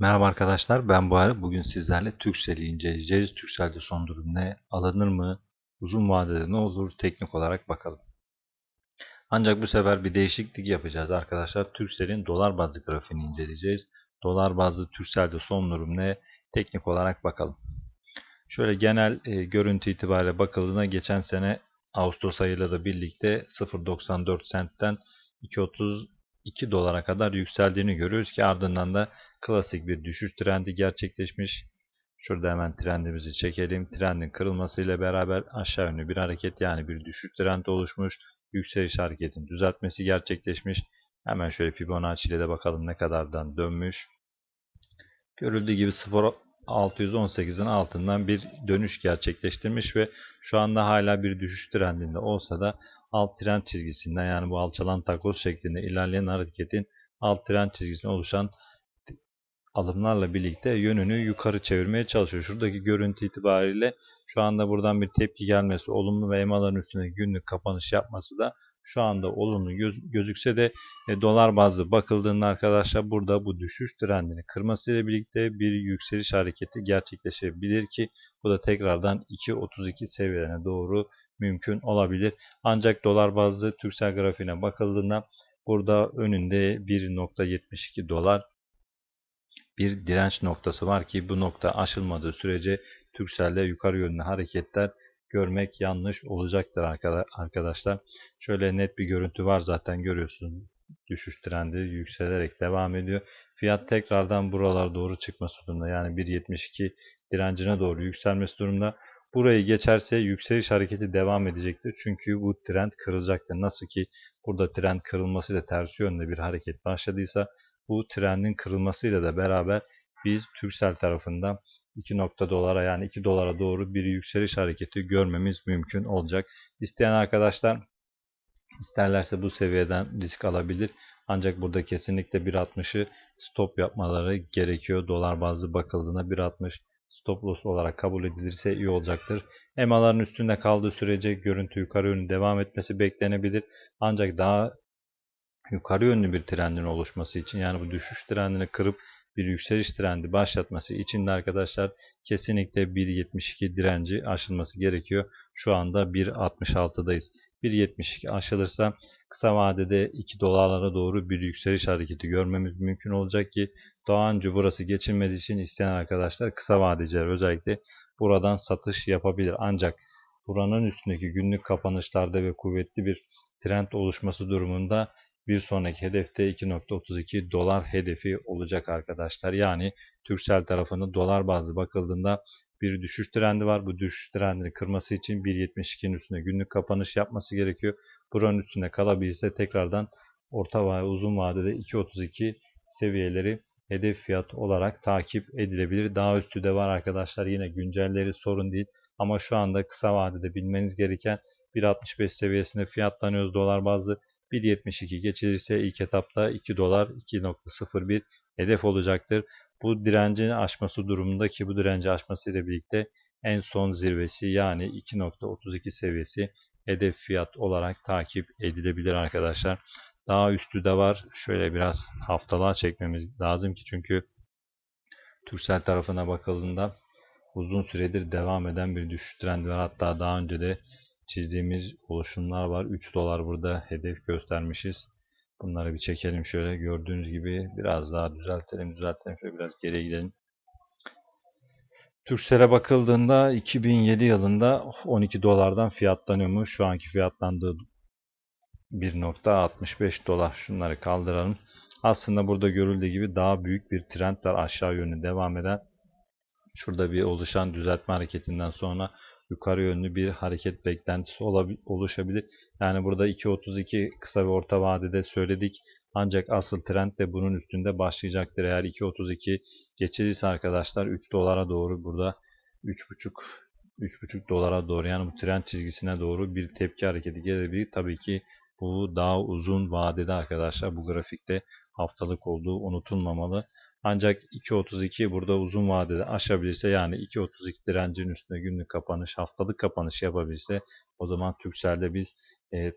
Merhaba arkadaşlar, ben Bahar. Bugün sizlerle Turkcell'i inceleyeceğiz. Turkcell'de son durum ne? Alınır mı? Uzun vadede ne olur? Teknik olarak bakalım. Ancak bu sefer bir değişiklik yapacağız arkadaşlar. Turkcell'in dolar bazlı grafiğini inceleyeceğiz. Dolar bazlı Turkcell'de son durum ne? Teknik olarak bakalım. Şöyle genel e, görüntü itibariyle bakıldığında geçen sene Ağustos ayıyla da birlikte 0.94 centten 2.30 2 dolara kadar yükseldiğini görüyoruz ki ardından da klasik bir düşüş trendi gerçekleşmiş. Şurada hemen trendimizi çekelim. Trendin kırılmasıyla beraber aşağı yönlü bir hareket yani bir düşüş trendi oluşmuş. Yükseliş hareketin düzeltmesi gerçekleşmiş. Hemen şöyle Fibonacci ile de bakalım ne kadardan dönmüş. Görüldüğü gibi 0.618'in altından bir dönüş gerçekleştirmiş ve şu anda hala bir düşüş trendinde olsa da alt trend çizgisinden yani bu alçalan takoz şeklinde ilerleyen hareketin alt trend çizgisinde oluşan alımlarla birlikte yönünü yukarı çevirmeye çalışıyor. Şuradaki görüntü itibariyle şu anda buradan bir tepki gelmesi, olumlu ve emaların üstüne günlük kapanış yapması da şu anda olumlu göz, gözükse de e, dolar bazlı bakıldığında arkadaşlar burada bu düşüş trendini kırmasıyla birlikte bir yükseliş hareketi gerçekleşebilir ki bu da tekrardan 2.32 seviyelerine doğru mümkün olabilir. Ancak dolar bazlı Türksel grafiğine bakıldığında burada önünde 1.72 dolar bir direnç noktası var ki bu nokta aşılmadığı sürece Türksel'de yukarı yönlü hareketler görmek yanlış olacaktır arkadaşlar. Şöyle net bir görüntü var zaten görüyorsunuz. Düşüş trendi yükselerek devam ediyor. Fiyat tekrardan buralar doğru çıkması durumunda. Yani 1.72 direncine doğru yükselmesi durumunda. Burayı geçerse yükseliş hareketi devam edecektir. Çünkü bu trend kırılacaktır. Nasıl ki burada trend kırılmasıyla ters yönde bir hareket başladıysa bu trendin kırılmasıyla da beraber biz Türksel tarafından 2 nokta dolara yani 2 dolara doğru bir yükseliş hareketi görmemiz mümkün olacak. İsteyen arkadaşlar isterlerse bu seviyeden risk alabilir. Ancak burada kesinlikle 1.60'ı stop yapmaları gerekiyor. Dolar bazlı bakıldığında 1.60 stop loss olarak kabul edilirse iyi olacaktır. EMA'ların üstünde kaldığı sürece görüntü yukarı yönlü devam etmesi beklenebilir. Ancak daha yukarı yönlü bir trendin oluşması için yani bu düşüş trendini kırıp bir yükseliş trendi başlatması için de arkadaşlar kesinlikle 1.72 direnci aşılması gerekiyor. Şu anda 1.66'dayız. 1.72 aşılırsa kısa vadede 2 dolarlara doğru bir yükseliş hareketi görmemiz mümkün olacak ki daha önce burası geçilmediği için isteyen arkadaşlar kısa vadeciler özellikle buradan satış yapabilir. Ancak buranın üstündeki günlük kapanışlarda ve kuvvetli bir trend oluşması durumunda bir sonraki hedefte 2.32 dolar hedefi olacak arkadaşlar. Yani Türksel tarafının dolar bazlı bakıldığında bir düşüş trendi var. Bu düşüş trendini kırması için 1.72'nin üstüne günlük kapanış yapması gerekiyor. Buranın üstünde kalabilirse tekrardan orta ve uzun vadede 2.32 seviyeleri hedef fiyat olarak takip edilebilir. Daha üstü de var arkadaşlar. Yine güncelleri sorun değil. Ama şu anda kısa vadede bilmeniz gereken 1.65 seviyesinde fiyatlanıyoruz dolar bazlı. 1.72 geçilirse ilk etapta 2 dolar 2.01 hedef olacaktır. Bu direncini aşması durumunda ki bu direnci aşmasıyla birlikte en son zirvesi yani 2.32 seviyesi hedef fiyat olarak takip edilebilir arkadaşlar. Daha üstü de var. Şöyle biraz haftalığa çekmemiz lazım ki çünkü Türksel tarafına bakıldığında uzun süredir devam eden bir düşüş trendi var. Hatta daha önce de çizdiğimiz oluşumlar var. 3 dolar burada hedef göstermişiz. Bunları bir çekelim şöyle. Gördüğünüz gibi biraz daha düzeltelim. Düzeltelim. Şöyle biraz geriye gidelim. Türksel'e bakıldığında 2007 yılında 12 dolardan fiyatlanıyormuş. Şu anki fiyatlandığı 1.65 dolar. Şunları kaldıralım. Aslında burada görüldüğü gibi daha büyük bir trend var aşağı yönlü devam eden. Şurada bir oluşan düzeltme hareketinden sonra yukarı yönlü bir hareket beklentisi oluşabilir. Yani burada 2.32 kısa ve orta vadede söyledik. Ancak asıl trend de bunun üstünde başlayacaktır. Eğer 2.32 geçilirse arkadaşlar 3 dolara doğru burada 3.5 3.5 dolara doğru yani bu trend çizgisine doğru bir tepki hareketi gelebilir. Tabii ki bu daha uzun vadede arkadaşlar bu grafikte haftalık olduğu unutulmamalı. Ancak 2.32 burada uzun vadede aşabilirse yani 2.32 direncin üstünde günlük kapanış, haftalık kapanış yapabilirse o zaman Türkcell'de biz e,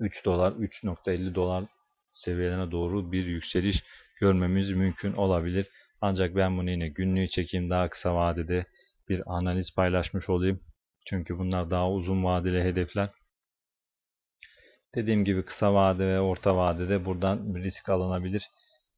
3 dolar, 3.50 dolar seviyelerine doğru bir yükseliş görmemiz mümkün olabilir. Ancak ben bunu yine günlüğü çekeyim daha kısa vadede bir analiz paylaşmış olayım. Çünkü bunlar daha uzun vadeli hedefler. Dediğim gibi kısa vade ve orta vadede buradan risk alınabilir.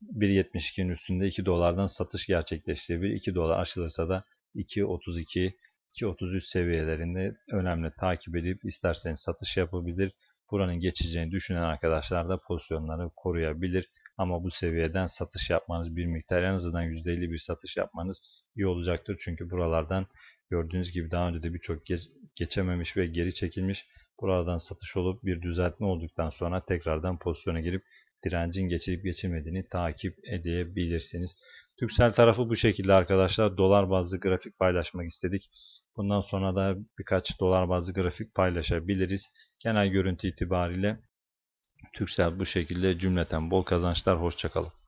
1.72'nin üstünde 2 dolardan satış gerçekleştirebilir. 2 dolar aşılırsa da 2.32 2.33 seviyelerinde önemli takip edip isterseniz satış yapabilir. Buranın geçeceğini düşünen arkadaşlar da pozisyonları koruyabilir. Ama bu seviyeden satış yapmanız bir miktar en azından %50 bir satış yapmanız iyi olacaktır. Çünkü buralardan gördüğünüz gibi daha önce de birçok geç, geçememiş ve geri çekilmiş. Buradan satış olup bir düzeltme olduktan sonra tekrardan pozisyona girip direncin geçilip geçilmediğini takip edebilirsiniz. Türksel tarafı bu şekilde arkadaşlar. Dolar bazlı grafik paylaşmak istedik. Bundan sonra da birkaç dolar bazlı grafik paylaşabiliriz. Genel görüntü itibariyle Türksel bu şekilde cümleten bol kazançlar. Hoşçakalın.